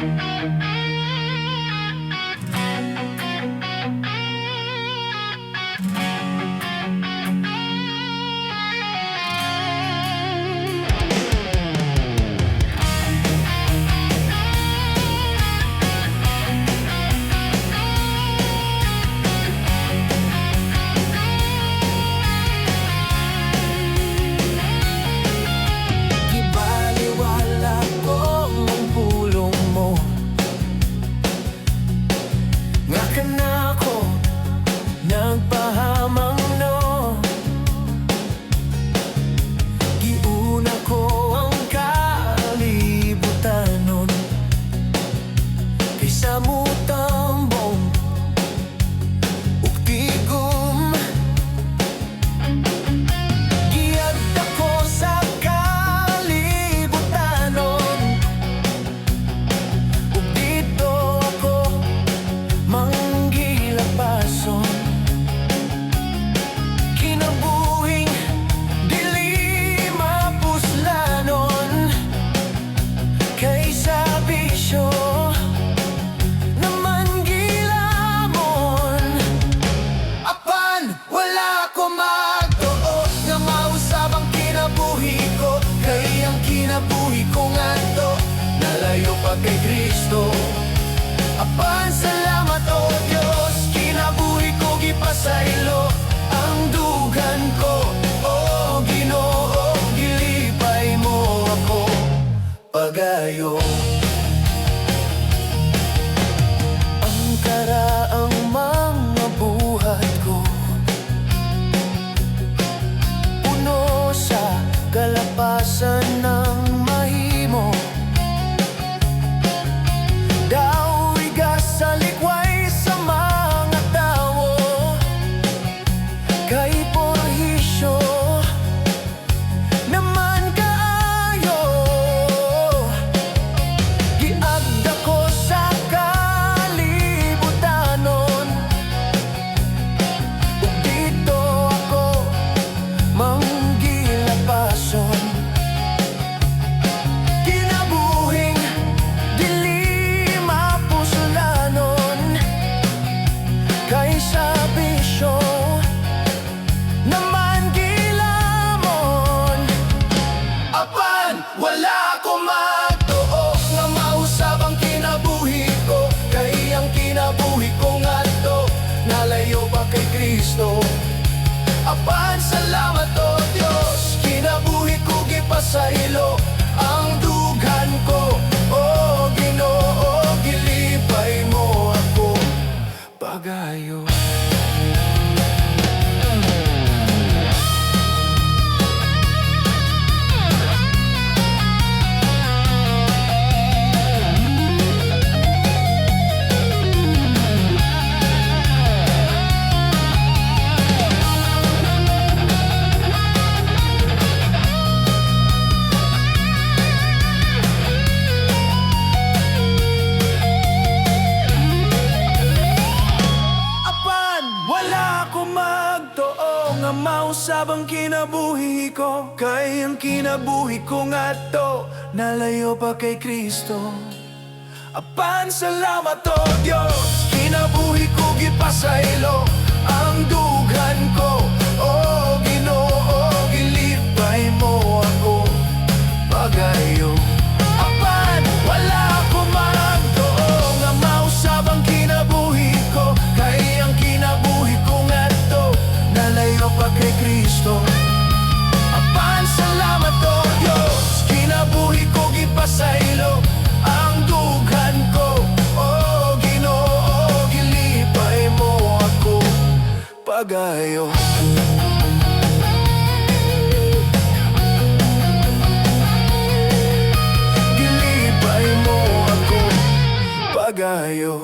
Música Panginoon kay Kristo Apan salamat o Diyos Kinabuhi ko gipasailo Ang dugan ko. O Ginoo Gilipay mo ako Pagayo Habang kinabuhi ko, kay ang kinabuhi ko nga to, nalayo pa kay Kristo. Apan salamat o Diyos, kinabuhi ko gipasaylo, ang dulo. pagayo Gilipay mo ako pagayo